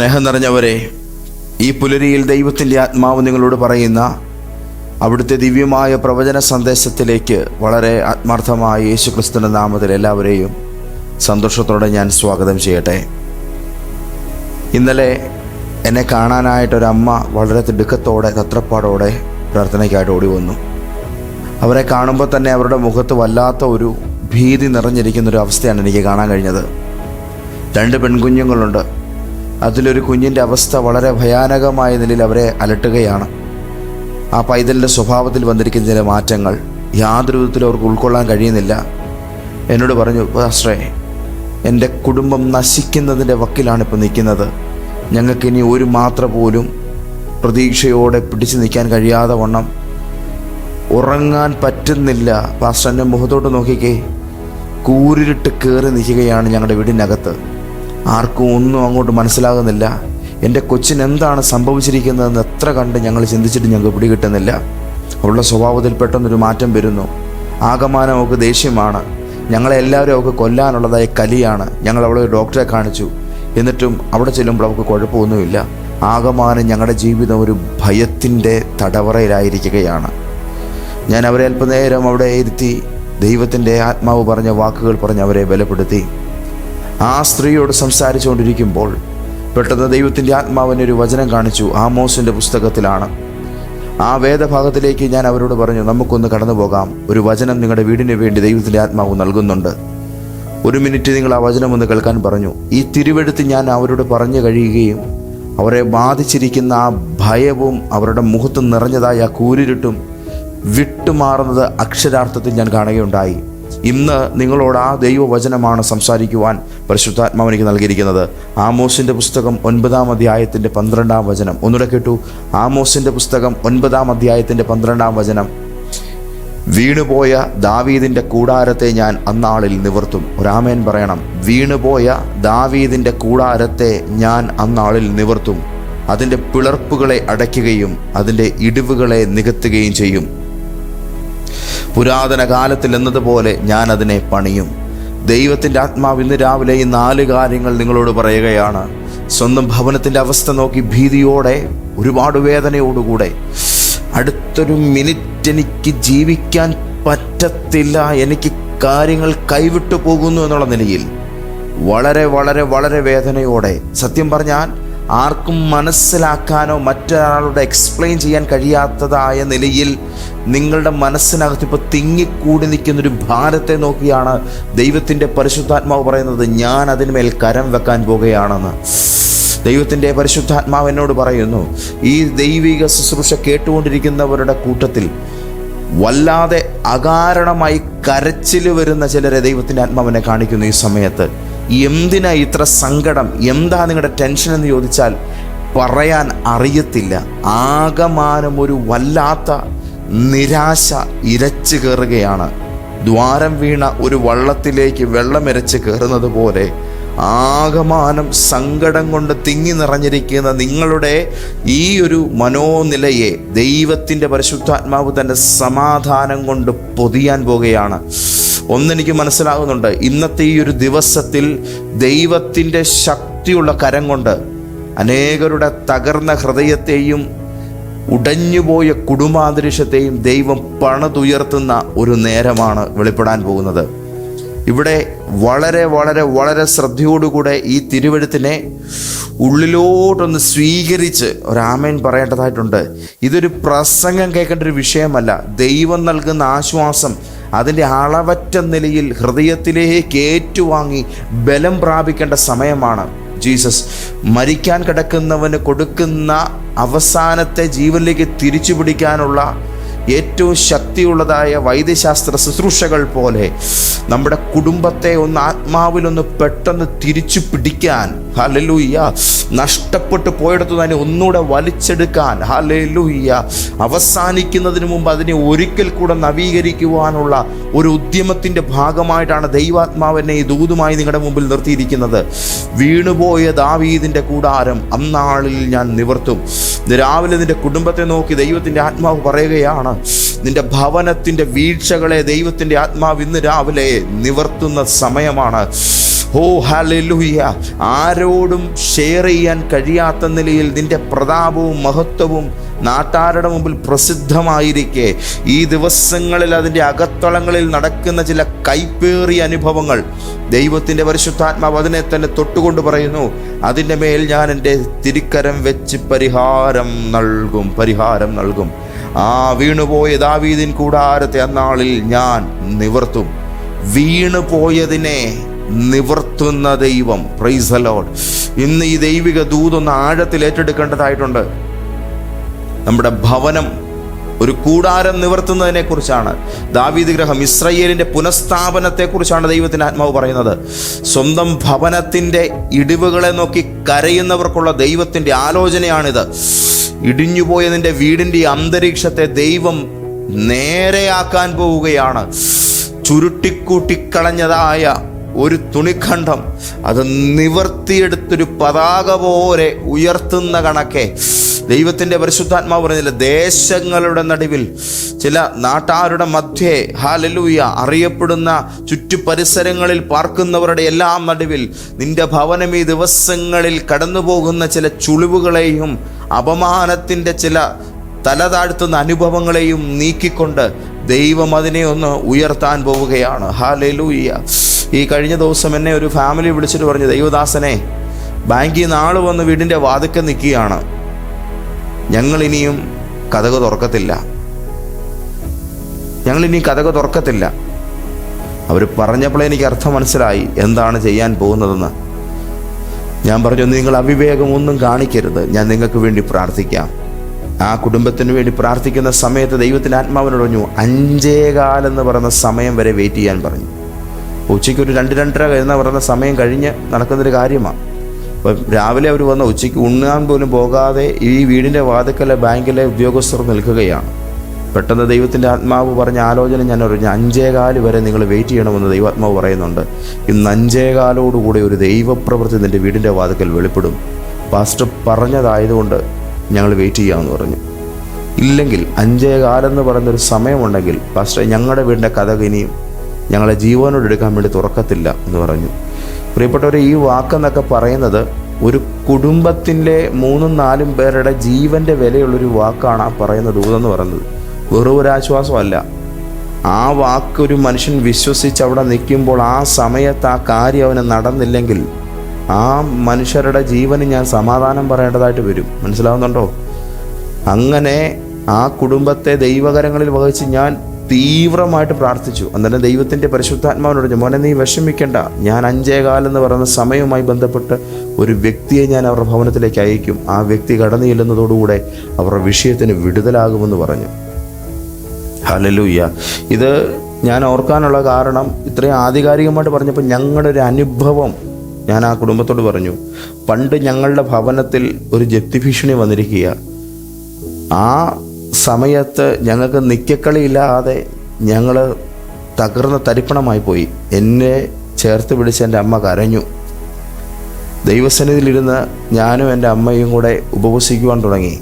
സ്നേഹം നിറഞ്ഞവരെ ഈ പുലരിയിൽ ദൈവത്തിന്റെ ആത്മാവ് നിങ്ങളോട് പറയുന്ന അവിടുത്തെ ദിവ്യമായ പ്രവചന സന്ദേശത്തിലേക്ക് വളരെ ആത്മാർത്ഥമായ യേശുക്രിസ്തുവിന്റെ നാമത്തിൽ എല്ലാവരെയും സന്തോഷത്തോടെ ഞാൻ സ്വാഗതം ചെയ്യട്ടെ. ഇന്നലെ എന്നെ കാണാനായിട്ടൊരമ്മ വളരെ തിടുക്കത്തോടെ തത്രപ്പാടോടെ പ്രാർത്ഥനയ്ക്കായിട്ട് ഓടി വന്നു അവരെ കാണുമ്പോൾ തന്നെ അവരുടെ മുഖത്ത് വല്ലാത്ത ഒരു ഭീതി നിറഞ്ഞിരിക്കുന്ന ഒരു അവസ്ഥയാണ് എനിക്ക് കാണാൻ കഴിഞ്ഞത്. രണ്ട് പെൺകുഞ്ഞുങ്ങളുണ്ട്. അതിലൊരു കുഞ്ഞിന്റെ അവസ്ഥ വളരെ ഭയാനകമായ നിലയിൽ അവരെ അലട്ടുകയാണ്. ആ പൈതലിന്റെ സ്വഭാവത്തിൽ വന്നിരിക്കുന്ന ചില മാറ്റങ്ങൾ യാതൊരു വിധത്തിലും അവർക്ക് ഉൾക്കൊള്ളാൻ കഴിയുന്നില്ല. എന്നോട് പറഞ്ഞു പാസ്റ്ററേ എന്റെ കുടുംബം നശിക്കുന്നതിന്റെ വക്കിലാണ് ഇപ്പോൾ നിൽക്കുന്നത്. ഞങ്ങൾക്കിനി ഒരു മാത്ര പോലും പ്രതീക്ഷയോടെ പിടിച്ചു നിൽക്കാൻ കഴിയാതെ വണ്ണം ഉറങ്ങാൻ പറ്റുന്നില്ല. പാസ്റ്റർ എന്റെ മുഖത്തോട്ട് നോക്കിക്കേ. കൂരിട്ട് കയറി നിൽക്കുകയാണ് ഞങ്ങളുടെ വീടിനകത്ത്. ആർക്കും ഒന്നും അങ്ങോട്ട് മനസ്സിലാകുന്നില്ല. എന്റെ കൊച്ചിന് എന്താണ് സംഭവിച്ചിരിക്കുന്നതെന്ന് എത്ര കണ്ട് ഞങ്ങൾ ചിന്തിച്ചിട്ട് ഞങ്ങൾക്ക് പിടികിട്ടുന്നില്ല. അവളുടെ സ്വഭാവത്തിൽ പെട്ടെന്നൊരു മാറ്റം വരുന്നു. ആകമാനം അവൾക്ക് ദേഷ്യമാണ്. ഞങ്ങളെ എല്ലാവരും അവൾക്ക് കൊല്ലാനുള്ളതായ കലിയാണ്. ഞങ്ങൾ അവളെ ഡോക്ടറെ കാണിച്ചു. എന്നിട്ടും അവിടെ ചെല്ലുമ്പോൾ അവൾക്ക് കുഴപ്പമൊന്നുമില്ല. ആകമാനം ഞങ്ങളുടെ ജീവിതം ഒരു ഭയത്തിന്റെ തടവറയിലായിരിക്കുകയാണ്. ഞാൻ അവരെ അല്പനേരം അവിടെ ഇരുത്തി ദൈവത്തിന്റെ ആത്മാവ് പറഞ്ഞ വാക്കുകൾ പറഞ്ഞ് അവരെ ബലപ്പെടുത്തി. ആ സ്ത്രീയോട് സംസാരിച്ചുകൊണ്ടിരിക്കുമ്പോൾ പെട്ടെന്ന് ദൈവത്തിന്റെ ആത്മാവിനെ ഒരു വചനം കാണിച്ചു ആമോസിന്റെ പുസ്തകത്തിലാണ്. ആ വേദഭാഗത്തിലേക്ക് ഞാൻ അവരോട് പറഞ്ഞു നമുക്കൊന്ന് കടന്നു പോകാം ഒരു വചനം നിങ്ങളുടെ വീടിന് വേണ്ടി ദൈവത്തിന്റെ ആത്മാവ് നൽകുന്നുണ്ട്. ഒരു മിനിറ്റ് നിങ്ങൾ ആ വചനം ഒന്ന് കേൾക്കാൻ പറഞ്ഞു. ഈ തിരുവെടുത്ത് ഞാൻ അവരോട് പറഞ്ഞു കഴിയുകയും അവരെ ബാധിച്ചിരിക്കുന്ന ആ ഭയവും അവരുടെ മുഖത്ത് നിറഞ്ഞതായ ആ കൂരിരുട്ടും വിട്ടുമാറുന്നത് അക്ഷരാർത്ഥത്തിൽ ഞാൻ കാണുകയുണ്ടായി. ഇന്ന് നിങ്ങളോട് ആ ദൈവവചനമാണ് സംസാരിക്കുവാൻ പരിശുദ്ധാത്മാവ് എനിക്ക് നൽകിയിരിക്കുന്നത്. ആമോസിന്റെ പുസ്തകം ഒൻപതാം അധ്യായത്തിന്റെ പന്ത്രണ്ടാം വചനം. ഒന്നുകൂടെ കേട്ടു. ആമോസിന്റെ പുസ്തകം ഒൻപതാം അധ്യായത്തിന്റെ പന്ത്രണ്ടാം വചനം. വീണുപോയ ദാവീദിന്റെ കൂടാരത്തെ ഞാൻ അന്നാളിൽ നിവർത്തും. ഒരാമേൻ പറയണം. വീണുപോയ ദാവീദിന്റെ കൂടാരത്തെ ഞാൻ അന്നാളിൽ നിവർത്തും. അതിന്റെ പിളർപ്പുകളെ അടയ്ക്കുകയും അതിന്റെ ഇടിവുകളെ നികത്തുകയും ചെയ്യും. പുരാതന കാലത്തിൽ എന്നതുപോലെ ഞാൻ അതിനെ പണിയും. ദൈവത്തിന്റെ ആത്മാവ് ഇന്ന് രാവിലെ ഈ നാല് കാര്യങ്ങൾ നിങ്ങളോട് പറയുകയാണ്. സ്വന്തം ഭവനത്തിന്റെ അവസ്ഥ നോക്കി ഭീതിയോടെ ഒരുപാട് വേദനയോടുകൂടെ. അടുത്തൊരു മിനിറ്റ് എനിക്ക് ജീവിക്കാൻ പറ്റത്തില്ല എനിക്ക് കാര്യങ്ങൾ കൈവിട്ടു പോകുന്നു എന്നുള്ള നിലയിൽ വളരെ വളരെ വളരെ വേദനയോടെ സത്യം പറഞ്ഞാൽ ആർക്കും മനസ്സിലാക്കാനോ മറ്റൊരാളോട് എക്സ്പ്ലെയിൻ ചെയ്യാൻ കഴിയാത്തതായ നിലയിൽ നിങ്ങളുടെ മനസ്സിനകത്ത് ഇപ്പോൾ തിങ്ങിക്കൂടി നിൽക്കുന്നൊരു ഭാരത്തെ നോക്കിയാണ് ദൈവത്തിന്റെ പരിശുദ്ധാത്മാവ് പറയുന്നത് ഞാൻ അതിന്മേൽ കരം വെക്കാൻ പോകുകയാണെന്ന്. ദൈവത്തിന്റെ പരിശുദ്ധാത്മാവ് എന്നോട് പറയുന്നു ഈ ദൈവിക ശുശ്രൂഷ കേട്ടുകൊണ്ടിരിക്കുന്നവരുടെ കൂട്ടത്തിൽ വല്ലാതെ അകാരണമായി കരച്ചിൽ വരുന്ന ചിലരെ ദൈവത്തിന്റെ ആത്മാവിനെ കാണിക്കുന്നു ഈ സമയത്ത്. എന്തിനാ ഇത്ര സങ്കടം? എന്താ നിങ്ങളുടെ ടെൻഷൻ എന്ന് ചോദിച്ചാൽ പറയാൻ അറിയത്തില്ല. ആകമാനം ഒരു വല്ലാത്ത നിരാശ ഇരച്ചു കയറുകയാണ് ദ്വാരം വീണ ഒരു വള്ളത്തിലേക്ക് വെള്ളമിരച്ച് കയറുന്നത് പോലെ ആകമാനം സങ്കടം കൊണ്ട് തിങ്ങി നിറഞ്ഞിരിക്കുന്ന നിങ്ങളുടെ ഈ ഒരു മനോനിലയെ ദൈവത്തിന്റെ പരിശുദ്ധാത്മാവ് തന്റെ സമാധാനം കൊണ്ട് പൊതിയാൻ പോകുകയാണ് ഒന്നെനിക്ക് മനസ്സിലാകുന്നുണ്ട്. ഇന്നത്തെ ഈ ഒരു ദിവസത്തിൽ ദൈവത്തിന്റെ ശക്തിയുള്ള കരം കൊണ്ട് അനേകരുടെ തകർന്ന ഹൃദയത്തെയും ഉടഞ്ഞുപോയ കുടുംബാന്തരീക്ഷത്തെയും ദൈവം പണതുയർത്തുന്ന ഒരു നേരമാണ് വെളിപ്പെടാൻ പോകുന്നത്. ഇവിടെ വളരെ വളരെ വളരെ ശ്രദ്ധയോടുകൂടെ ഈ തിരുവഴുത്തിനെ ഉള്ളിലോട്ടൊന്ന് സ്വീകരിച്ച് ഒരാമേൻ പറയേണ്ടതായിട്ടുണ്ട്. ഇതൊരു പ്രസംഗം കേൾക്കേണ്ട ഒരു വിഷയമല്ല. ദൈവം നൽകുന്ന ആശ്വാസം അതിന്റെ അളവറ്റ നിലയിൽ ഹൃദയത്തിലേക്ക് ഏറ്റുവാങ്ങി ബലം പ്രാപിക്കേണ്ട സമയമാണ്. ജീസസ് മരിക്കാൻ കിടക്കുന്നവന് കൊടുക്കുന്ന അവസാനത്തെ ജീവനിലേക്ക് തിരിച്ചു പിടിക്കാനുള്ള ഏറ്റവും ശക്തിയുള്ളതായ വൈദ്യശാസ്ത്ര ശുശ്രൂഷകൾ പോലെ നമ്മുടെ കുടുംബത്തെ ഒന്ന് ആത്മാവിലൊന്ന് പെട്ടെന്ന് തിരിച്ചു പിടിക്കാൻ ഹലലൂയ്യ നഷ്ടപ്പെട്ടു പോയിടത്തു അതിനെ ഒന്നുകൂടെ വലിച്ചെടുക്കാൻ. ഹലലൂയ്യ അവസാനിക്കുന്നതിന് മുമ്പ് അതിനെ ഒരിക്കൽ കൂടെ നവീകരിക്കുവാനുള്ള ഒരു ഉദ്യമത്തിന്റെ ഭാഗമായിട്ടാണ് ദൈവാത്മാവിനെ ഈ ദൂതുമായി നിങ്ങളുടെ മുമ്പിൽ നിർത്തിയിരിക്കുന്നത്. വീണുപോയ ദാവീദിന്റെ കൂടാരം അന്നാളിൽ ഞാൻ നിവർത്തും. രാവിലെ നിന്റെ കുടുംബത്തെ നോക്കി ദൈവത്തിന്റെ ആത്മാവ് പറയുകയാണ് നിന്റെ ഭവനത്തിന്റെ വീഴ്ചകളെ ദൈവത്തിന്റെ ആത്മാവ് ഇന്ന് രാവിലെ നിവർത്തുന്ന സമയമാണ്. ഓ ഹല്ലേലൂയ. ആരോടും ഷെയർ ചെയ്യാൻ കഴിയാത്ത നിലയിൽ നിന്റെ പ്രതാപവും മഹത്വവും നാട്ടാരുടെ മുമ്പിൽ പ്രസിദ്ധമായിരിക്കെ. ഈ ദിവസങ്ങളിൽ അതിന്റെ അകത്തളങ്ങളിൽ നടക്കുന്ന ചില കൈപ്പേറിയ അനുഭവങ്ങൾ ദൈവത്തിന്റെ പരിശുദ്ധാത്മാവ് അതിനെ തന്നെ തൊട്ടുകൊണ്ട് പറയുന്നു. അതിന്റെ മേൽ ഞാൻ എന്റെ തിരിക്കരം വെച്ച് പരിഹാരം നൽകും പരിഹാരം നൽകും. ആ വീണുപോയ ദാവീദിൻ കൂടാരത്തെ അന്നാളിൽ ഞാൻ നിവർത്തും. വീണുപോയതിനെ നിവർത്തുന്ന ദൈവം. പ്രൈസ് അലോഡ് ഇന്ന് ഈ ദൈവിക ദൂതൊന്ന് ആഴത്തിൽ ഏറ്റെടുക്കേണ്ടതായിട്ടുണ്ട്. നമ്മുടെ ഭവനം ഒരു കൂടാരം നിവർത്തുന്നതിനെ കുറിച്ചാണ്. ദാവീദ് ഗ്രഹം ഇസ്രയേലിന്റെ പുനഃസ്ഥാപനത്തെ കുറിച്ചാണ് ദൈവത്തിന്റെ ആത്മാവ് പറയുന്നത്. സ്വന്തം ഭവനത്തിന്റെ ഇടിവുകളെ നോക്കി കരയുന്നവർക്കുള്ള ദൈവത്തിന്റെ ആലോചനയാണിത്. ഇടിഞ്ഞുപോയ നിന്റെ വീടിന്റെ അന്തരീക്ഷത്തെ ദൈവം നേരെയാക്കാൻ പോവുകയാണ്. ചുരുട്ടിക്കൂട്ടിക്കളഞ്ഞതായ ഒരു തുണിഖണ്ഡം. അത് നിവർത്തിയെടുത്തൊരു പതാക പോലെ ഉയർത്തുന്ന കണക്കെ. ദൈവത്തിന്റെ പരിശുദ്ധാത്മാവ് പറഞ്ഞില്ല ദേശങ്ങളുടെ നടുവിൽ ചില നാട്ടാരുടെ മധ്യേ ഹാലലൂയ അറിയപ്പെടുന്ന ചുറ്റുപരിസരങ്ങളിൽ പാർക്കുന്നവരുടെ എല്ലാം നടുവിൽ നിന്റെ ഭവനം ഈ ദിവസങ്ങളിൽ കടന്നു പോകുന്ന ചില ചുളിവുകളെയും അപമാനത്തിന്റെ ചില തല താഴ്ത്തുന്ന അനുഭവങ്ങളെയും നീക്കിക്കൊണ്ട് ദൈവം അതിനെ ഒന്ന് ഉയർത്താൻ പോവുകയാണ്. ഹാലലൂയ. ഈ കഴിഞ്ഞ ദിവസം എന്നെ ഒരു ഫാമിലി വിളിച്ചിട്ട് പറഞ്ഞു ദൈവദാസനെ ബാങ്കിൽ നിന്ന് ആൾ വന്ന് വീടിന്റെ വാതിക്കൽ നിൽക്കുകയാണ്. ഞങ്ങൾ ഇനിയും കഥക തുറക്കത്തില്ല. ഞങ്ങൾ ഇനി കഥക തുറക്കത്തില്ല. അവർ പറഞ്ഞപ്പോഴേ എനിക്ക് അർത്ഥം മനസ്സിലായി എന്താണ് ചെയ്യാൻ പോകുന്നതെന്ന്. ഞാൻ പറഞ്ഞു നിങ്ങൾ അവിവേകം ഒന്നും കാണിക്കരുത്. ഞാൻ നിങ്ങൾക്ക് വേണ്ടി പ്രാർത്ഥിക്കാം. ആ കുടുംബത്തിന് വേണ്ടി പ്രാർത്ഥിക്കുന്ന സമയത്ത് ദൈവത്തിന്റെ ആത്മാവിനോട് പറഞ്ഞു അഞ്ചേകാലെന്ന് പറയുന്ന സമയം വരെ വെയിറ്റ് ചെയ്യാൻ പറഞ്ഞു. ഉച്ചയ്ക്ക് ഒരു രണ്ട് രണ്ടര കഴിഞ്ഞ പറയുന്ന സമയം കഴിഞ്ഞ് നടക്കുന്നൊരു കാര്യമാണ്. അപ്പം രാവിലെ അവർ വന്ന ഉച്ചയ്ക്ക് ഉണ്ണാൻ പോലും പോകാതെ ഈ വീടിന്റെ വാതിക്കലെ ബാങ്കിലെ ഉദ്യോഗസ്ഥർ നിൽക്കുകയാണ്. പെട്ടെന്ന് ദൈവത്തിന്റെ ആത്മാവ് പറഞ്ഞ ആലോചന ഞാൻ പറഞ്ഞു അഞ്ചേകാൽ വരെ നിങ്ങൾ വെയിറ്റ് ചെയ്യണമെന്ന് ദൈവാത്മാവ് പറയുന്നുണ്ട്. ഇന്ന് അഞ്ചേകാലോടുകൂടി ഒരു ദൈവപ്രവൃത്തി നിന്റെ വീടിന്റെ വാതിക്കൽ വെളിപ്പെടും. പാസ്റ്റർ പറഞ്ഞതായതുകൊണ്ട് ഞങ്ങൾ വെയിറ്റ് ചെയ്യാമെന്ന് പറഞ്ഞു. ഇല്ലെങ്കിൽ അഞ്ചേകാലെന്ന് പറയുന്നൊരു സമയമുണ്ടെങ്കിൽ പാസ്റ്റർ ഞങ്ങളുടെ വീടിന്റെ കഥ ഇനിയും ഞങ്ങളെ ജീവനോട് എടുക്കാൻ വേണ്ടി തുറക്കത്തില്ല എന്ന് പറഞ്ഞു. പ്രിയപ്പെട്ടവർ ഈ വാക്കെന്നൊക്കെ പറയുന്നത് ഒരു കുടുംബത്തിന്റെ മൂന്നും നാലും പേരുടെ ജീവന്റെ വിലയുള്ളൊരു വാക്കാണ് ആ പറയുന്ന ദൂതെന്ന് പറയുന്നത്. വെറും ഒരു ആശ്വാസമല്ല. ആ വാക്ക് ഒരു മനുഷ്യൻ വിശ്വസിച്ച് അവിടെ നിൽക്കുമ്പോൾ ആ സമയത്ത് ആ കാര്യം അവന് നടന്നില്ലെങ്കിൽ ആ മനുഷ്യരുടെ ജീവന് ഞാൻ സമാധാനം പറയേണ്ടതായിട്ട് വരും. മനസ്സിലാവുന്നുണ്ടോ? അങ്ങനെ ആ കുടുംബത്തെ ദൈവകരങ്ങളിൽ വഹിച്ച് ഞാൻ തീവ്രമായിട്ട് പ്രാർത്ഥിച്ചു. അന്നേരം ദൈവത്തിന്റെ പരിശുദ്ധാത്മാവിനോട് മോനെ നീ വിഷമിക്കേണ്ട. ഞാൻ അഞ്ചേകാലെന്ന് പറയുന്ന സമയവുമായി ബന്ധപ്പെട്ട് ഒരു വ്യക്തിയെ ഞാൻ അവരുടെ ഭവനത്തിലേക്ക് അയക്കും. ആ വ്യക്തി കടന്നു ചെല്ലുന്നതോടുകൂടെ അവരുടെ വിഷയത്തിന് വിടുതലാകുമെന്ന് പറഞ്ഞു. ഹലലൂയ്യ ഇത് ഞാൻ ഓർക്കാനുള്ള കാരണം ഇത്രയും ആധികാരികമായിട്ട് പറഞ്ഞപ്പോൾ ഞങ്ങളുടെ ഒരു അനുഭവം ഞാൻ ആ കുടുംബത്തോട് പറഞ്ഞു. പണ്ട് ഞങ്ങളുടെ ഭവനത്തിൽ ഒരു ജപ്തി ഭീഷണി വന്നിരിക്കുക ആ സമയത്ത് ഞങ്ങൾക്ക് നിക്കക്കളിയില്ലാതെ ഞങ്ങൾ തകർന്ന തരിപ്പണമായി പോയി. എന്നെ ചേർത്ത് പിടിച്ച് എന്റെ അമ്മ കരഞ്ഞു. ദൈവസന്നിധിയിലിരുന്ന് ഞാനും എന്റെ അമ്മയും കൂടെ ഉപവസിക്കുവാൻ തുടങ്ങി.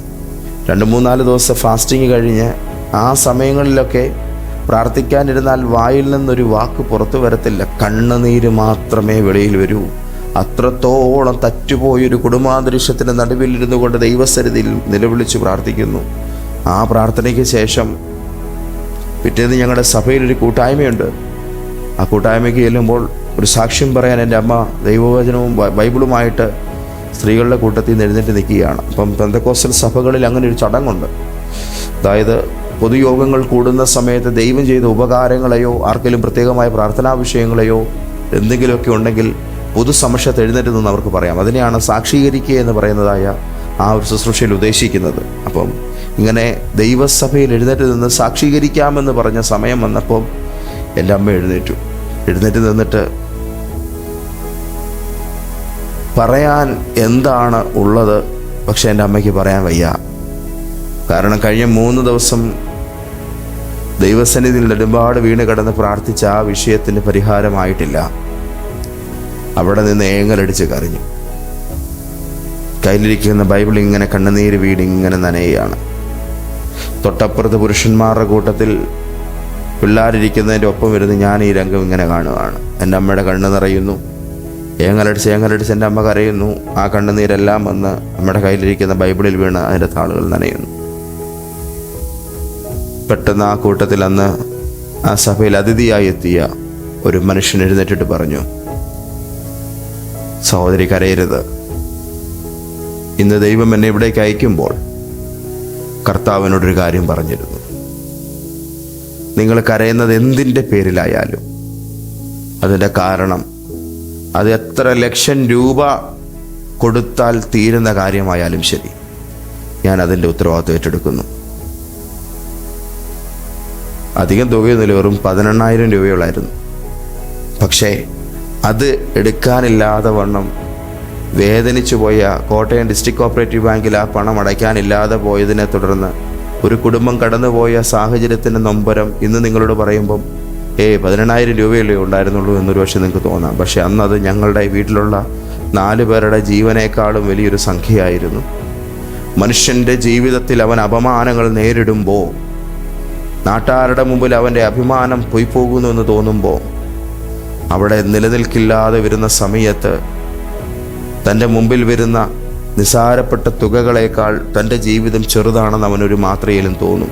രണ്ട് മൂന്നാൽ ദിവസം ഫാസ്റ്റിംഗ് കഴിഞ്ഞ് ആ സമയങ്ങളിലൊക്കെ പ്രാർത്ഥിക്കാനിരുന്നാൽ വായിൽ നിന്നൊരു വാക്ക് പുറത്തു വരത്തില്ല. കണ്ണുനീര് മാത്രമേ വെളിയിൽ വരൂ. അത്രത്തോളം തറ്റുപോയൊരു കുടുംബാന്തരീക്ഷത്തിന്റെ നടുവിലിരുന്നു കൊണ്ട് ദൈവസരിതിയിൽ നിലവിളിച്ച് പ്രാർത്ഥിക്കുന്നു. ആ പ്രാർത്ഥനയ്ക്ക് ശേഷം പിറ്റേന്ന് ഞങ്ങളുടെ സഭയിലൊരു കൂട്ടായ്മയുണ്ട്. ആ കൂട്ടായ്മയ്ക്ക് ചെല്ലുമ്പോൾ ഒരു സാക്ഷ്യം പറയാൻ എന്റെ അമ്മ ദൈവവചനവും ബൈബിളുമായിട്ട് സ്ത്രീകളുടെ കൂട്ടത്തിൽ നിന്ന് എഴുന്നേറ്റ് നിൽക്കുകയാണ്. അപ്പം പെന്തക്കോസ്റ്റൽ സഭകളിൽ അങ്ങനെ ഒരു ചടങ്ങുണ്ട്. അതായത് പൊതുയോഗങ്ങൾ കൂടുന്ന സമയത്ത് ദൈവം ചെയ്ത ഉപകാരങ്ങളെയോ ആർക്കെങ്കിലും പ്രത്യേകമായ പ്രാർത്ഥനാ വിഷയങ്ങളെയോ എന്തെങ്കിലുമൊക്കെ ഉണ്ടെങ്കിൽ പൊതുസമക്ഷത്ത് എഴുന്നേറ്റ് നിന്ന് അവർക്ക് പറയാം. അതിനെയാണ് സാക്ഷീകരിക്കുക എന്ന് പറയുന്നതായ ആ ഒരു ശുശ്രൂഷയിൽ ഉദ്ദേശിക്കുന്നത്. അപ്പം ഇങ്ങനെ ദൈവസഭയിൽ എഴുന്നേറ്റ് നിന്ന് സാക്ഷീകരിക്കാമെന്ന് പറഞ്ഞ സമയം വന്നപ്പോൾ എന്റെ അമ്മ എഴുന്നേറ്റു. എഴുന്നേറ്റ് നിന്നിട്ട് പറയാൻ എന്താണ് ഉള്ളത്? പക്ഷെ എന്റെ അമ്മയ്ക്ക് പറയാൻ വയ്യ. കാരണം കഴിഞ്ഞ മൂന്ന് ദിവസം ദൈവസന്നിധിയിൽ നെടുമ്പാട് വീണ് കിടന്ന് പ്രാർത്ഥിച്ച ആ വിഷയത്തിന് പരിഹാരമായിട്ടില്ല. അവിടെ നിന്ന് ഏങ്ങലടിച്ച് കരഞ്ഞു. കയ്യിലിരിക്കുന്ന ബൈബിൾ ഇങ്ങനെ കണ്ണുനീര് വീട് ഇങ്ങനെ നനയുകയാണ്. തൊട്ടപ്പുറത്ത് പുരുഷന്മാരുടെ കൂട്ടത്തിൽ പിള്ളേരിരിക്കുന്നതിന്റെ ഒപ്പം വരുന്ന ഞാൻ ഈ രംഗം ഇങ്ങനെ കാണുകയാണ് എന്റെ അമ്മയുടെ കണ്ണ് നിറയുന്നു. ഏങ്ങലടിച്ച് ഏങ്ങലടിച്ച് എന്റെ അമ്മ കരയുന്നു. ആ കണ്ണുനീരെല്ലാം വന്ന് നമ്മുടെ കയ്യിലിരിക്കുന്ന ബൈബിളിൽ വീണ് അതിന്റെ താളുകൾ നനയുന്നു. പെട്ടെന്ന് ആ കൂട്ടത്തിൽ അന്ന് ആ സഭയിൽ അതിഥിയായി എത്തിയ ഒരു മനുഷ്യൻ എഴുന്നേറ്റിട്ട് പറഞ്ഞു സഹോദരി കരയരുത്. ഇന്ന് ദൈവം എന്നെ ഇവിടേക്ക് അയക്കുമ്പോൾ കർത്താവിനോടൊരു കാര്യം പറഞ്ഞിരുന്നു. നിങ്ങൾ കരയുന്നത് എന്തിന്റെ പേരിലായാലും അതിന്റെ കാരണം അത് എത്ര ലക്ഷം രൂപ കൊടുത്താൽ തീരുന്ന കാര്യമായാലും ശരി ഞാൻ അതിന്റെ ഉത്തരവാദിത്വം ഏറ്റെടുക്കുന്നു. അധികം തുകയൊന്നുമില്ല വെറും പതിനെണ്ണായിരം രൂപയുള്ളായിരുന്നു. പക്ഷേ അത് എടുക്കാനില്ലാതെ വണ്ണം വേദനിച്ചു പോയ കോട്ടയം ഡിസ്ട്രിക്ട് കോപ്പറേറ്റീവ് ബാങ്കിൽ ആ പണം അടയ്ക്കാനില്ലാതെ പോയതിനെ തുടർന്ന് ഒരു കുടുംബം കടന്നുപോയ സാഹചര്യത്തിന്റെ നൊമ്പരം ഇന്ന് നിങ്ങളോട് പറയുമ്പം ഏ പതിനെണ്ണായിരം രൂപയല്ലേ ഉണ്ടായിരുന്നുള്ളൂ എന്നൊരു പക്ഷേ നിങ്ങൾക്ക് തോന്നാം. പക്ഷേ അന്ന് അത് ഞങ്ങളുടെ വീട്ടിലുള്ള നാല് പേരുടെ ജീവനേക്കാളും വലിയൊരു സംഖ്യയായിരുന്നു. മനുഷ്യന്റെ ജീവിതത്തിൽ അവൻ അപമാനങ്ങൾ നേരിടുമ്പോൾ നാട്ടാരുടെ മുമ്പിൽ അവന്റെ അഭിമാനം പൊയ്പോകുന്നു എന്ന് തോന്നുമ്പോൾ അവിടെ നിലനിൽക്കില്ലാതെ വരുന്ന സമയത്ത് തന്റെ മുമ്പിൽ വരുന്ന നിസാരപ്പെട്ട തുകകളേക്കാൾ തന്റെ ജീവിതം ചെറുതാണെന്ന് അവനൊരു മാത്രയിലും തോന്നും.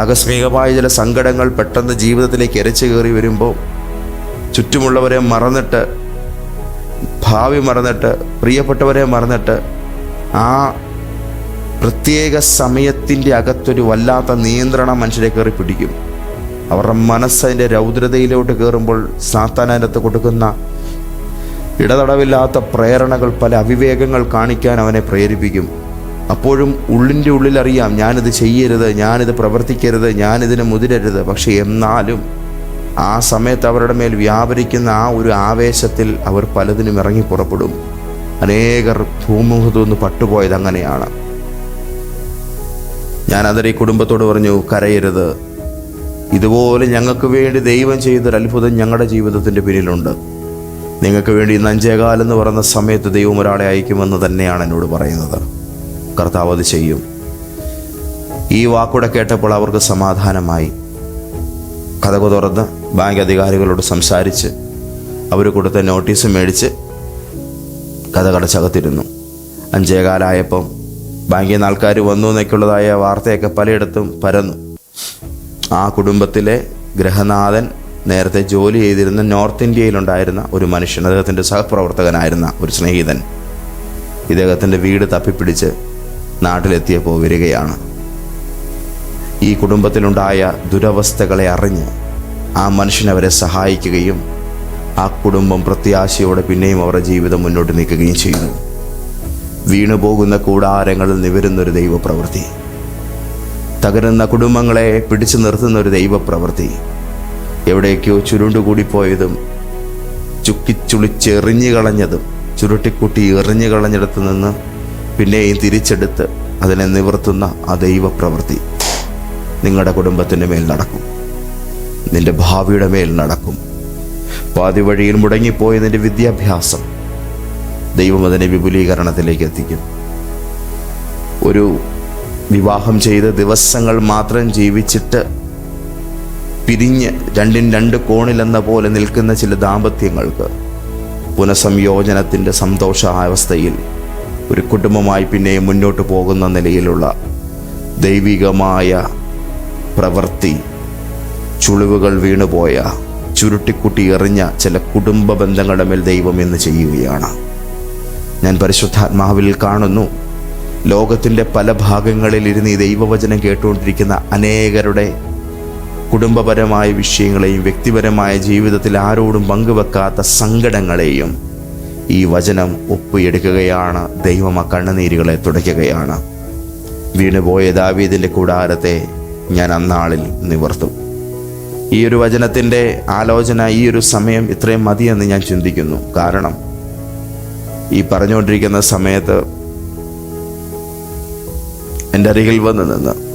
ആകസ്മികമായ ചില സങ്കടങ്ങൾ പെട്ടെന്ന് ജീവിതത്തിലേക്ക് ഇരച്ചു കയറി വരുമ്പോൾ ചുറ്റുമുള്ളവരെ മറന്നിട്ട് ഭാവി മറന്നിട്ട് പ്രിയപ്പെട്ടവരെ മറന്നിട്ട് ആ പ്രത്യേക സമയത്തിന്റെ അകത്തൊരു വല്ലാത്ത നിയന്ത്രണം മനുഷ്യരെ കയറി പിടിക്കും. അവരുടെ മനസ്സതിന്റെ രൗദ്രതയിലോട്ട് കയറുമ്പോൾ സാത്താനകത്ത് കൊടുക്കുന്ന ഇടതടവില്ലാത്ത പ്രേരണകൾ പല അവിവേകങ്ങൾ കാണിക്കാൻ അവനെ പ്രേരിപ്പിക്കും. അപ്പോഴും ഉള്ളിന്റെ ഉള്ളിൽ അറിയാം ഞാനിത് ചെയ്യരുത് ഞാനിത് പ്രവർത്തിക്കരുത് ഞാനിതിന് മുതിരരുത്. പക്ഷേ എന്നാലും ആ സമയത്ത് അവരുടെ മേൽ വ്യാപരിക്കുന്ന ആ ഒരു ആവേശത്തിൽ അവർ പലതിനും ഇറങ്ങി പുറപ്പെടും. അനേകർ ഭൂമുഖത്തു നിന്ന് പട്ടുപോയത് അങ്ങനെയാണ്. ഞാൻ അതിൽ ഈ കുടുംബത്തോട് പറഞ്ഞു കരയരുത്. ഇതുപോലെ ഞങ്ങൾക്ക് വേണ്ടി ദൈവം ചെയ്തൊരു അത്ഭുതം ഞങ്ങളുടെ ജീവിതത്തിന്റെ പിന്നിലുണ്ട്. നിങ്ങൾക്ക് വേണ്ടി ഇന്ന് അഞ്ചേകാലെന്ന് പറയുന്ന സമയത്ത് ദൈവം ഒരാളെ അയക്കുമെന്ന് തന്നെയാണ് എന്നോട് പറയുന്നത്. കർത്താവ് അത് ചെയ്യും. ഈ വാക്കൂടെ കേട്ടപ്പോൾ അവർക്ക് സമാധാനമായി. കഥകു തുറന്ന് ബാങ്ക് അധികാരികളോട് സംസാരിച്ച് അവർ കൊടുത്ത നോട്ടീസ് മേടിച്ച് കഥ കടച്ചകത്തിരുന്നു. അഞ്ചേകാലായപ്പം ബാങ്കിൽ നിന്ന് ആൾക്കാർ വന്നു എന്നൊക്കെയുള്ളതായ വാർത്തയൊക്കെ പലയിടത്തും പരന്നു. ആ കുടുംബത്തിലെ ഗ്രഹനാഥൻ നേരത്തെ ജോലി ചെയ്തിരുന്ന നോർത്ത് ഇന്ത്യയിലുണ്ടായിരുന്ന ഒരു മനുഷ്യൻ അദ്ദേഹത്തിന്റെ സഹപ്രവർത്തകനായിരുന്ന ഒരു സ്നേഹിതൻ. ഇദ്ദേഹത്തിന്റെ വീട് തപ്പിപ്പിടിച്ച് നാട്ടിലെത്തിയപ്പോൾ വരികയാണ്. ഈ കുടുംബത്തിലുണ്ടായ ദുരവസ്ഥകളെ അറിഞ്ഞ് ആ മനുഷ്യൻ അവരെ സഹായിക്കുകയും ആ കുടുംബം പ്രത്യാശയോടെ പിന്നെയും അവരുടെ ജീവിതം മുന്നോട്ട് നീക്കുകയും ചെയ്തു. വീണുപോകുന്ന കൂടാരങ്ങളിൽ നിവരുന്നൊരു ദൈവപ്രവൃത്തി. തകരുന്ന കുടുംബങ്ങളെ പിടിച്ചു നിർത്തുന്ന ഒരു ദൈവപ്രവൃത്തി. എവിടേക്കോ ചുരുണ്ടുകൂടിപ്പോയതും ചുക്കിച്ചുളിച്ചെറിഞ്ഞു കളഞ്ഞതും ചുരുട്ടിക്കുട്ടി എറിഞ്ഞു കളഞ്ഞിടത്തു നിന്ന് പിന്നെയും തിരിച്ചെടുത്ത് അതിനെ നിവർത്തുന്ന ആ ദൈവപ്രവൃത്തി നിങ്ങളുടെ കുടുംബത്തിന്റെ മേൽ നടക്കും. നിന്റെ ഭാവിയുടെ മേൽ നടക്കും. പാതി വഴിയിൽ മുടങ്ങിപ്പോയ നിന്റെ വിദ്യാഭ്യാസം ദൈവം അതിനെ വിപുലീകരണത്തിലേക്ക് എത്തിക്കും. ഒരു വിവാഹം ചെയ്ത് ദിവസങ്ങൾ മാത്രം ജീവിച്ചിട്ട് പിരിഞ്ഞ് രണ്ടിൻ രണ്ട് കോണിലെന്ന പോലെ നിൽക്കുന്ന ചില ദാമ്പത്യങ്ങൾക്ക് പുനഃസംയോജനത്തിന്റെ സന്തോഷാവസ്ഥയിൽ ഒരു കുടുംബമായി പിന്നെ മുന്നോട്ട് പോകുന്ന നിലയിലുള്ള ദൈവികമായ പ്രവൃത്തി ചുളിവുകൾ വീണുപോയ ചുരുട്ടിക്കുട്ടി എറിഞ്ഞ ചില കുടുംബ ബന്ധങ്ങളുടെ മേൽ ദൈവം എന്ന് ചെയ്യുകയാണ്. ഞാൻ പരിശുദ്ധാത്മാവിൽ കാണുന്നു ലോകത്തിന്റെ പല ഭാഗങ്ങളിൽ ഇരുന്ന് ഈ ദൈവവചനം കേട്ടുകൊണ്ടിരിക്കുന്ന അനേകരുടെ കുടുംബപരമായ വിഷയങ്ങളെയും വ്യക്തിപരമായ ജീവിതത്തിൽ ആരോടും പങ്കുവെക്കാത്ത സങ്കടങ്ങളെയും ഈ വചനം ഒപ്പിയെടുക്കുകയാണ്. ദൈവം ആ കണ്ണുനീരുകളെ തുടയ്ക്കുകയാണ്. വീണുപോയ ദാവീദിന്റെ കൂടാരത്തെ ഞാൻ അന്നാളിൽ നിവർത്തും. ഈ ഒരു വചനത്തിന്റെ ആലോചന ഈ ഒരു സമയം ഇത്രയും മതിയെന്ന് ഞാൻ ചിന്തിക്കുന്നു. കാരണം ഈ പറഞ്ഞുകൊണ്ടിരിക്കുന്ന സമയത്ത് എന്റെ അരികിൽ വന്ന് നിന്ന്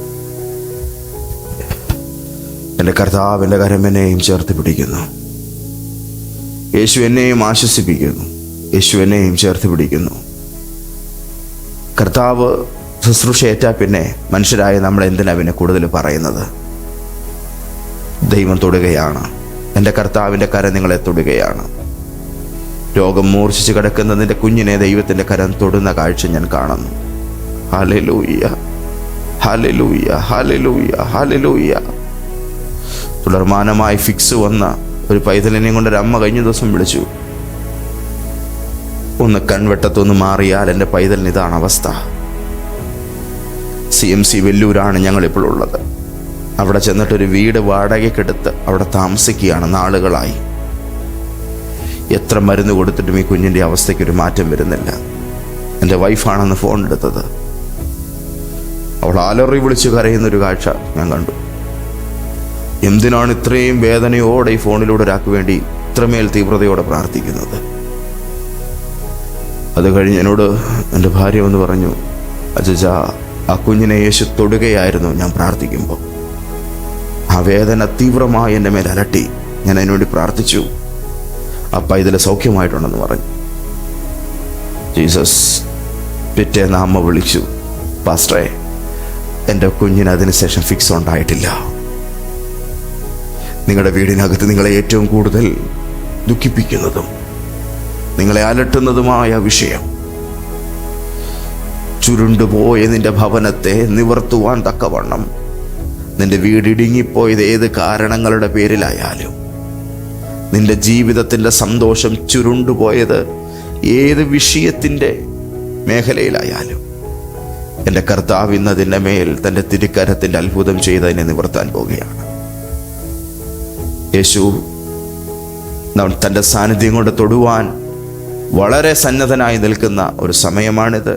എന്റെ കർത്താവിന്റെ കരം എന്നെയും ചേർത്ത് പിടിക്കുന്നു. യേശു എന്നെയും ആശ്വസിപ്പിക്കുന്നു. യേശു എന്നെയും ചേർത്ത് പിടിക്കുന്നു. കർത്താവ് ശുശ്രൂഷ ഏറ്റാൽ പിന്നെ മനുഷ്യരായ നമ്മൾ എന്തിനാ പിന്നെ കൂടുതൽ പറയുന്നത്? ദൈവം തൊടുകയാണ്. എന്റെ കർത്താവിന്റെ കരം നിങ്ങളെ തൊടുകയാണ്. രോഗം മൂർച്ഛിച്ച് കിടക്കുന്ന നിന്റെ കുഞ്ഞിനെ ദൈവത്തിന്റെ കരം തൊടുന്ന കാഴ്ച ഞാൻ കാണുന്നു. ഹലലൂയ്യ ഹലലൂയ്യ ഹലലൂയ്യ ഹലലൂയ്യ തുടർമാനമായി ഫിക്സ് വന്ന ഒരു പൈതലിനെയും കൊണ്ട് ഒരു അമ്മ കഴിഞ്ഞ ദിവസം വിളിച്ചു. ഒന്ന് കൺവെട്ടത്തൊന്ന് മാറിയാൽ എന്റെ പൈതലിന് ഇതാണ് അവസ്ഥ. സി എം സി വെല്ലൂരാണ് ഞങ്ങളിപ്പോൾ ഉള്ളത്. അവിടെ ചെന്നിട്ടൊരു വീട് വാടകയ്ക്കെടുത്ത് അവിടെ താമസിക്കുകയാണ് നാളുകളായി. എത്ര മരുന്ന് കൊടുത്തിട്ടും ഈ കുഞ്ഞിന്റെ അവസ്ഥയ്ക്ക് ഒരു മാറ്റം വരുന്നില്ല. എന്റെ വൈഫാണെന്ന് ഫോൺ എടുത്തത്. അവൾ ആലറി വിളിച്ച് കരയുന്നൊരു കാഴ്ച ഞാൻ കണ്ടു. എന്തിനാണ് ഇത്രയും വേദനയോടെ ഈ ഫോണിലൂടെ ഒരാൾക്ക് വേണ്ടി ഇത്രമേൽ തീവ്രതയോടെ പ്രാർത്ഥിക്കുന്നത്? അത് കഴിഞ്ഞ് എന്നോട് എന്റെ ഭാര്യ ഒന്ന് പറഞ്ഞു അജജ ആ കുഞ്ഞിനെ യേശു തൊടുകയായിരുന്നു ഞാൻ പ്രാർത്ഥിക്കുമ്പോൾ. ആ വേദന തീവ്രമായി എന്റെ മേൽ അലട്ടി. ഞാൻ അതിനുവേണ്ടി പ്രാർത്ഥിച്ചു. അപ്പ ഇതിൽ സൗഖ്യമായിട്ടുണ്ടെന്ന് പറഞ്ഞു. ജീസസ് പിറ്റേന്ന് അമ്മ വിളിച്ചു പാസ്റ്ററെ എന്റെ കുഞ്ഞിന് അതിനുശേഷം ഫിക്സ് ഉണ്ടായിട്ടില്ല. നിങ്ങളുടെ വീടിനകത്ത് നിങ്ങളെ ഏറ്റവും കൂടുതൽ ദുഃഖിപ്പിക്കുന്നതും നിങ്ങളെ അലട്ടുന്നതുമായ വിഷയം. ചുരുണ്ടുപോയ നിന്റെ ഭവനത്തെ നിവർത്തുവാൻ തക്കവണ്ണം നിന്റെ വീടിടുങ്ങിപ്പോയത് ഏത് കാരണങ്ങളുടെ പേരിലായാലും നിന്റെ ജീവിതത്തിന്റെ സന്തോഷം ചുരുണ്ടുപോയത് ഏത് വിഷയത്തിന്റെ മേഖലയിലായാലും എന്റെ കർത്താവ് ഇന്നതിന്റെ മേൽ തന്റെ തിരുക്കരത്തിന്റെ അത്ഭുതം ചെയ്തതിനെ നിവർത്താൻ പോവുകയാണ്. യേശു തന്റെ സാന്നിധ്യം കൊണ്ട് തൊടുവാൻ വളരെ സന്നദ്ധനായി നിൽക്കുന്ന ഒരു സമയമാണിത്.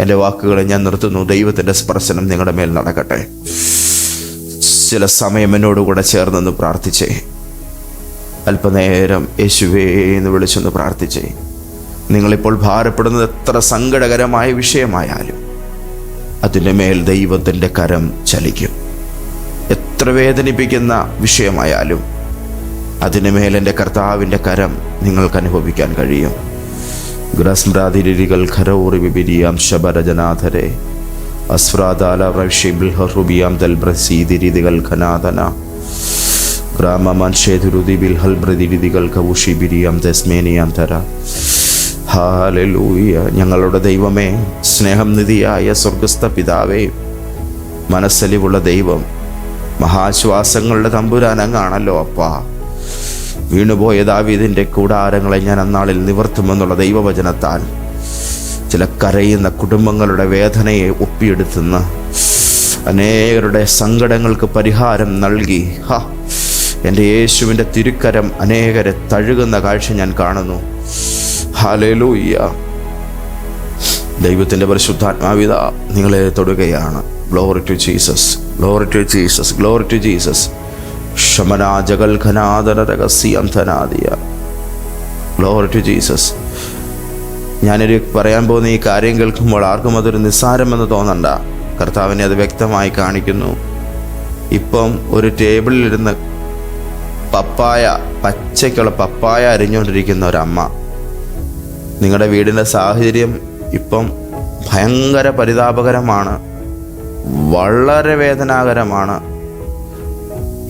എന്റെ വാക്കുകളെ ഞാൻ നിർത്തുന്നു. ദൈവത്തിന്റെ സ്പർശനം നിങ്ങളുടെ മേൽ നടക്കട്ടെ. ചില സമയം എന്നോടുകൂടെ ചേർന്നൊന്ന് പ്രാർത്ഥിച്ചേ. അല്പനേരം യേശുവേ എന്ന് വിളിച്ചൊന്ന് പ്രാർത്ഥിച്ചേ. നിങ്ങളിപ്പോൾ ഭാരപ്പെടുന്നത് എത്ര സങ്കടകരമായ വിഷയമായാലും അതിന്റെ മേൽ ദൈവത്തിന്റെ കരം ചലിക്കും. എത്ര വേദനിപ്പിക്കുന്ന വിഷയമായാലും അതിനുമേലെന്റെ കർത്താവിന്റെ കരം നിങ്ങൾക്ക് അനുഭവിക്കാൻ കഴിയും. ഗ്രസ്മ്രാതിരികൾ ഖരൂറി വിപിരിയാം ശബരജനാഥരെ അസ്ഫ്രാദാല റഷിബിൽ ഹറുബിയാം ദൽബ്രസീതിരിതികൾ ഖനാദന ഗ്രാമമൻഷേതുരുതിബിൽ ഹൽബ്രതിരിതികൾ കവുഷിബിരിയാം ദസ്മേനിയാം തര. ഹാലലൂയ ഞങ്ങളുടെ ദൈവമേ സ്നേഹം നിധിയായ സ്വർഗസ്ഥ പിതാവേ മനസ്സലിവുള്ള ദൈവം മഹാശ്വാസങ്ങളുടെ തമ്പുരാനങ്ങാണല്ലോ അപ്പാ. വീണുപോയ ദാവീദിന്റെ കൂടാരങ്ങളെ ഞാൻ അന്നാളിൽ നിവർത്തുമെന്നുള്ള ദൈവവചനത്താൽ ചില കരയുന്ന കുടുംബങ്ങളുടെ വേദനയെ ഒപ്പിയെടുത്തുന്ന അനേകരുടെ സങ്കടങ്ങൾക്ക് പരിഹാരം നൽകി. ഹ എന്റെ യേശുവിന്റെ തിരുക്കരം അനേകരെ തഴുകുന്ന കാഴ്ച ഞാൻ കാണുന്നു. ഹാലേലൂയ്യ ദൈവത്തിന്റെ പരിശുദ്ധാത്മാവിത നിങ്ങളെ തൊടുകയാണ്. Glory to Jesus glory to Jesus glory to Jesus ശമനാജകൽ ഘനാദര രഹസ്യം ധനാദിയ ഗ്ലോറി ടു ജീസസ് ഞാനൊരു പറയാൻ പോകുന്ന ഈ കാര്യം കേൾക്കുമ്പോൾ ആർക്കും അതൊരു നിസ്സാരമെന്ന് തോന്നണ്ട. കർത്താവിനെ അത് വ്യക്തമായി കാണിക്കുന്നു. ഇപ്പം ഒരു ടേബിളിലിരുന്ന് പപ്പായ പച്ചയ്ക്കുള്ള പപ്പായ അരിഞ്ഞുകൊണ്ടിരിക്കുന്ന ഒരമ്മ. നിങ്ങളുടെ വീടിന്റെ സാഹചര്യം ഇപ്പം ഭയങ്കര പരിതാപകരമാണ്. വളരെ വേദനാകരമാണ്.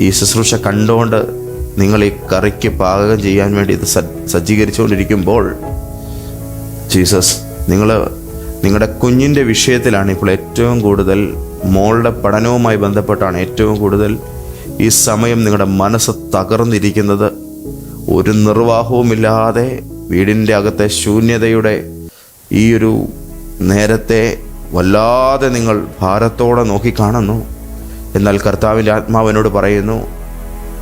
ഈ ശുശ്രൂഷ കണ്ടുകൊണ്ട് നിങ്ങൾ ഈ കറിക്ക് പാകം ചെയ്യാൻ വേണ്ടി ഇത് സജ്ജീകരിച്ചുകൊണ്ടിരിക്കുമ്പോൾ ജീസസ് നിങ്ങൾ നിങ്ങളുടെ കുഞ്ഞിന്റെ വിഷയത്തിലാണ് ഇപ്പോൾ ഏറ്റവും കൂടുതൽ മോളുടെ പഠനവുമായി ബന്ധപ്പെട്ടാണ് ഏറ്റവും കൂടുതൽ ഈ സമയം നിങ്ങളുടെ മനസ്സ് തകർന്നിരിക്കുന്നത്. ഒരു നിർവാഹവുമില്ലാതെ വീടിന്റെ അകത്തെ ശൂന്യതയുടെ ഈ ഒരു നേരത്തെ വല്ലാതെ നിങ്ങൾ ഭാരത്തോടെ നോക്കിക്കാണുന്നു എന്നാൽ കർത്താവിന്റെ ആത്മാവിനോട് പറയുന്നു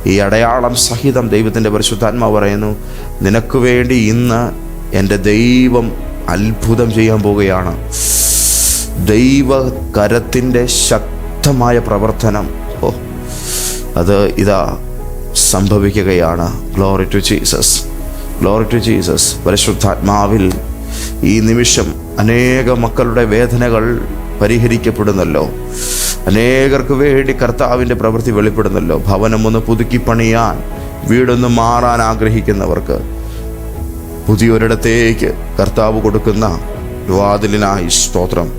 ഈ അടയാളം സഹിതം ദൈവത്തിന്റെ പരിശുദ്ധാത്മാവ് പറയുന്നു നിനക്ക് വേണ്ടി ഇന്ന് എന്റെ ദൈവം അത്ഭുതം ചെയ്യാൻ പോവുകയാണ്. ദൈവ കരത്തിന്റെ ശക്തമായ പ്രവർത്തനം. ഓ അത് ഇതാ സംഭവിക്കുകയാണ്. Glory to Jesus glory to Jesus പരിശുദ്ധാത്മാവിൽ ഈ നിമിഷം അനേക മക്കളുടെ വേദനകൾ പരിഹരിക്കപ്പെടുന്നല്ലോ. അനേകർക്ക് വേണ്ടി കർത്താവിന്റെ പ്രവൃത്തി വെളിപ്പെടുന്നല്ലോ. ഭവനം ഒന്ന് പുതുക്കി പണിയാൻ വീടൊന്ന് മാറാൻ ആഗ്രഹിക്കുന്നവർക്ക് പുതിയൊരിടത്തേക്ക് കർത്താവ് കൊടുക്കുന്ന വാതിലിനായി സ്തോത്രം.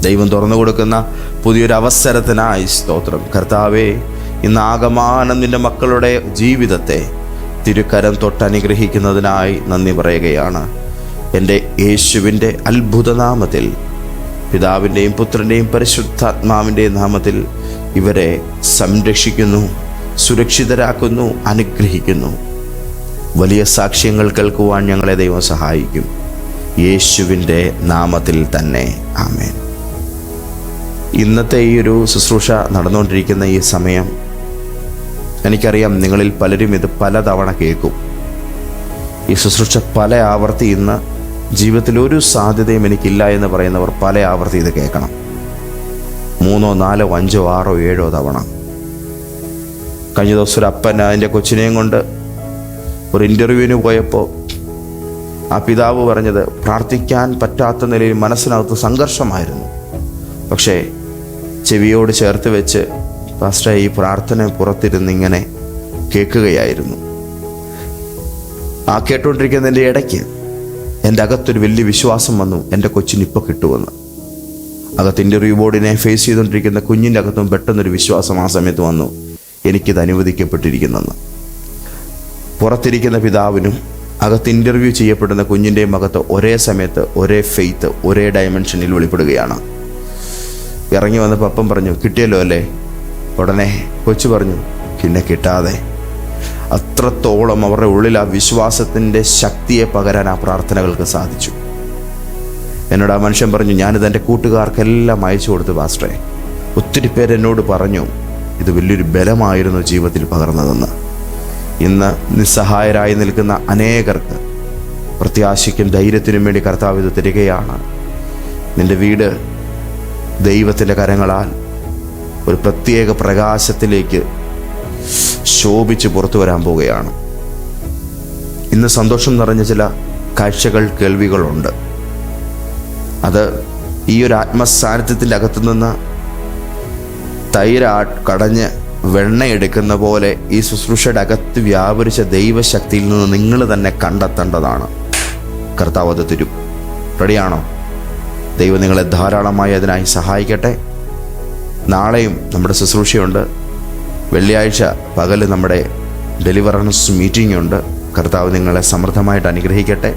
ദൈവം തുറന്നു കൊടുക്കുന്ന പുതിയൊരവസരത്തിനായി സ്തോത്രം. കർത്താവേ ഇന്ന് ആകമാനം നിന്റെ മക്കളുടെ ജീവിതത്തെ തിരുക്കരം തൊട്ടനുഗ്രഹിക്കുന്നതിനായി നന്ദി പറയുകയാണ്. എന്റെ യേശുവിന്റെ അത്ഭുതനാമത്തിൽ പിതാവിന്റെയും പുത്രന്റെയും പരിശുദ്ധാത്മാവിന്റെയും നാമത്തിൽ ഇവരെ സംരക്ഷിക്കുന്നു സുരക്ഷിതരാക്കുന്നു അനുഗ്രഹിക്കുന്നു. വലിയ സാക്ഷ്യങ്ങൾ കേൾക്കുവാൻ ഞങ്ങളെ ദൈവം സഹായിക്കും. യേശുവിന്റെ നാമത്തിൽ തന്നെ. ആമേൻ. ഇന്നത്തെ ഈ ഒരു ശുശ്രൂഷ നടന്നുകൊണ്ടിരിക്കുന്ന ഈ സമയം എനിക്കറിയാം നിങ്ങളിൽ പലരും ഇത് പലതവണ കേൾക്കും. ഈ ശുശ്രൂഷ പല ആവർത്തി ഇന്ന് ജീവിതത്തിൽ ഒരു സാധ്യതയും എനിക്കില്ല എന്ന് പറയുന്നവർ പല ആവർത്തി ഇത് കേൾക്കണം. മൂന്നോ നാലോ അഞ്ചോ ആറോ ഏഴോ തവണ. കഴിഞ്ഞ ദിവസം ഒരു അപ്പൻ അതിന്റെ കൊച്ചിനെയും കൊണ്ട് ഒരു ഇന്റർവ്യൂവിന് പോയപ്പോൾ ആ പിതാവ് പറഞ്ഞത് പ്രാർത്ഥിക്കാൻ പറ്റാത്ത നിലയിൽ മനസ്സിനകത്ത് സംഘർഷമായിരുന്നു. പക്ഷേ ചെവിയോട് ചേർത്ത് വെച്ച് ഫസ്റ്റ് ഈ പ്രാർത്ഥന പുറത്തിരുന്ന് ഇങ്ങനെ കേൾക്കുകയായിരുന്നു. ആ കേട്ടുകൊണ്ടിരിക്കുന്നതിന്റെ ഇടയ്ക്ക് എന്റെ അകത്തൊരു വലിയ വിശ്വാസം വന്നു. എന്റെ കൊച്ചിന് ഇപ്പോൾ കിട്ടുമെന്ന്. അകത്ത് ഇന്റർവ്യൂ ബോർഡിനെ ഫേസ് ചെയ്തുകൊണ്ടിരിക്കുന്ന കുഞ്ഞിന്റെ അകത്തും പെട്ടെന്നൊരു വിശ്വാസം ആ സമയത്ത് വന്നു. എനിക്കിത് അനുവദിക്കപ്പെട്ടിരിക്കുന്നെന്ന്. പുറത്തിരിക്കുന്ന പിതാവിനും അകത്ത് ഇന്റർവ്യൂ ചെയ്യപ്പെടുന്ന കുഞ്ഞിന്റെയും അകത്ത് ഒരേ സമയത്ത് ഒരേ ഫെയ്ത്ത് ഒരേ ഡയമെൻഷനിൽ വെളിപ്പെടുകയാണ്. ഇറങ്ങി വന്നപ്പോൾ അപ്പം പറഞ്ഞു കിട്ടിയല്ലോ അല്ലേ? ഉടനെ കൊച്ചു പറഞ്ഞു പിന്നെ കിട്ടാതെ. അത്രത്തോളം അവരുടെ ഉള്ളിൽ ആ വിശ്വാസത്തിന്റെ ശക്തിയെ പകരാൻ ആ പ്രാർത്ഥനകൾക്ക് സാധിച്ചു. എന്നോട് ആ മനുഷ്യൻ പറഞ്ഞു ഞാനിത് എന്റെ കൂട്ടുകാർക്കെല്ലാം അയച്ചു കൊടുത്തു പാസ്റ്ററെ. ഒത്തിരി പേരെന്നോട് പറഞ്ഞു ഇത് വലിയൊരു ബലമായിരുന്നു ജീവിതത്തിൽ പകർന്നതെന്ന്. ഇന്ന് നിസ്സഹായരായി നിൽക്കുന്ന അനേകർക്ക് പ്രത്യാശയ്ക്കും ധൈര്യത്തിനും വേണ്ടി കർത്താവ് ഇത് തരികയാണ്. നിന്റെ വീട് ദൈവത്തിന്റെ കരങ്ങളാൽ ഒരു പ്രത്യേക പ്രകാശത്തിലേക്ക് ശോഭിച്ച് പുറത്തു വരാൻ പോവുകയാണ്. ഇന്ന് സന്തോഷം നിറഞ്ഞ ചില കാഴ്ചകൾ കേൾവികളുണ്ട്. അത് ഈ ഒരു ആത്മസാന്നിധ്യത്തിന്റെ അകത്തു നിന്ന് തൈര കടഞ്ഞ് വെണ്ണയെടുക്കുന്ന പോലെ ഈ ശുശ്രൂഷയുടെ അകത്ത് വ്യാപരിച്ച ദൈവശക്തിയിൽ നിന്ന് നിങ്ങൾ തന്നെ കണ്ടെത്തേണ്ടതാണ്. കർത്താവ് അത് തരും. റെഡിയാണോ? ദൈവം നിങ്ങളെ ധാരാളമായി അതിനായി സഹായിക്കട്ടെ. നാളെയും നമ്മുടെ ശുശ്രൂഷയുണ്ട്. വെള്ളിയാഴ്ച പകൽ നമ്മുടെ ഡെലിവറൻസ് മീറ്റിംഗ് ഉണ്ട് കർത്താവ് നിങ്ങളെ സമൃദ്ധമായിട്ട് അനുഗ്രഹിക്കട്ടെ.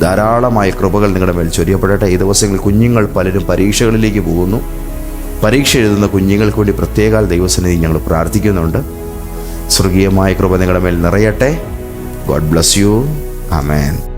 ധാരാളമായ കൃപകൾ നിങ്ങളുടെ മേൽ ചൊരിയപ്പെടട്ടെ. ഈ ദിവസങ്ങളിൽ കുഞ്ഞുങ്ങൾ പലരും പരീക്ഷകളിലേക്ക് പോകുന്നു. പരീക്ഷ എഴുതുന്ന കുഞ്ഞുങ്ങൾക്ക് വേണ്ടി പ്രത്യേകാൽ ദൈവസന്നിധി ഞങ്ങൾ പ്രാർത്ഥിക്കുന്നുണ്ട്. സ്വർഗീയമായ കൃപ നിങ്ങളുടെ മേൽ നിറയട്ടെ. God bless you. ആമേൻ.